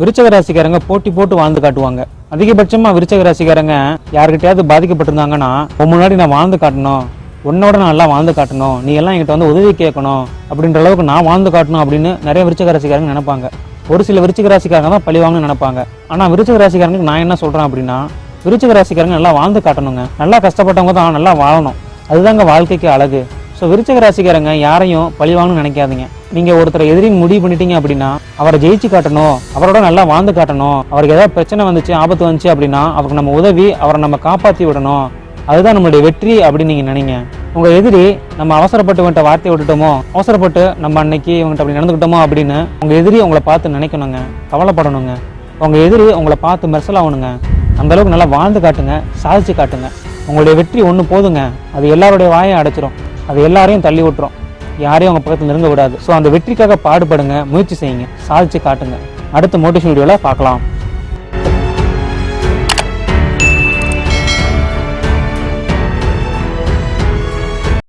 விருச்சக ராசிக்காரங்க போட்டி போட்டு வாழ்ந்து காட்டுவாங்க. அதிகபட்சமா விருச்சக ராசிக்காரங்க யாருக்கிட்டையாவது பாதிக்கப்பட்டிருந்தாங்கன்னா முன்னாடி நான் வாழ்ந்து காட்டணும். உன்னோட நான் நல்லா வாழ்ந்து காட்டணும். நீ எல்லாம் என்கிட்ட வந்து உதவி கேட்கணும். அப்படின்ற அளவுக்கு நான் வாழ்ந்து காட்டணும் அப்படின்னு நிறைய விருச்சக ராசிக்காரங்க நினைப்பாங்க. ஒரு சில விருச்சிக ராசிக்காரங்க தான் பழிவாங்கன்னு வாங்கணும்னு நினைப்பாங்க. ஆனா விருச்சிக ராசிக்காரங்களுக்கு நான் என்ன சொல்றேன் அப்படின்னா விருச்சிக ராசிக்காரங்க நல்லா வாழ்ந்து காட்டணுங்க. நல்லா கஷ்டப்பட்டவங்க தான் நல்லா வாழணும். அதுதாங்க வாழ்க்கைக்கு அழகு. ஸோ விருச்சக ராசிக்காரங்க யாரையும் பழி வாங்கணும்னு நினைக்காதீங்க. நீங்க ஒருத்தரை எதிரின்னு முடிவு பண்ணிட்டீங்க அப்படின்னா அவரை ஜெயிச்சு காட்டணும் அவரோட நல்லா வாழ்ந்து காட்டணும் அவருக்கு ஏதாவது பிரச்சனை வந்துச்சு ஆபத்து வந்துச்சு அப்படின்னா அவருக்கு நம்ம உதவி அவரை நம்ம காப்பாற்றி விடணும். அதுதான் நம்மளுடைய வெற்றி அப்படின்னு நீங்க நினைங்க. உங்க எதிரி நம்ம அவசரப்பட்டு இவன்ட்ட வார்த்தை விட்டுட்டோமோ அவசரப்பட்டு நம்ம அன்னைக்கு இவங்ககிட்ட அப்படி நடந்துக்கிட்டோமோ அப்படின்னு உங்க எதிரி உங்களை பார்த்து நினைக்கணுங்க கவலைப்படணுங்க. உங்க எதிரி உங்களை பார்த்து மெர்சல் ஆகணுங்க. அந்த அளவுக்கு நல்லா வாழ்ந்து காட்டுங்க சாதிச்சு காட்டுங்க. உங்களுடைய வெற்றி ஒன்று போதுங்க. அது எல்லாருடைய வாயை அடைச்சிரும். அது எல்லாரையும் தள்ளி விட்டுரும். யாரையும் அவங்க பக்கத்தில் நெருங்க விடாது. ஸோ அந்த வெற்றிக்காக பாடுபடுங்க முயற்சி செய்யுங்க சாதிச்சு காட்டுங்க. அடுத்த மோட்டிவேஷன் வீடியோவில் பார்க்கலாம்.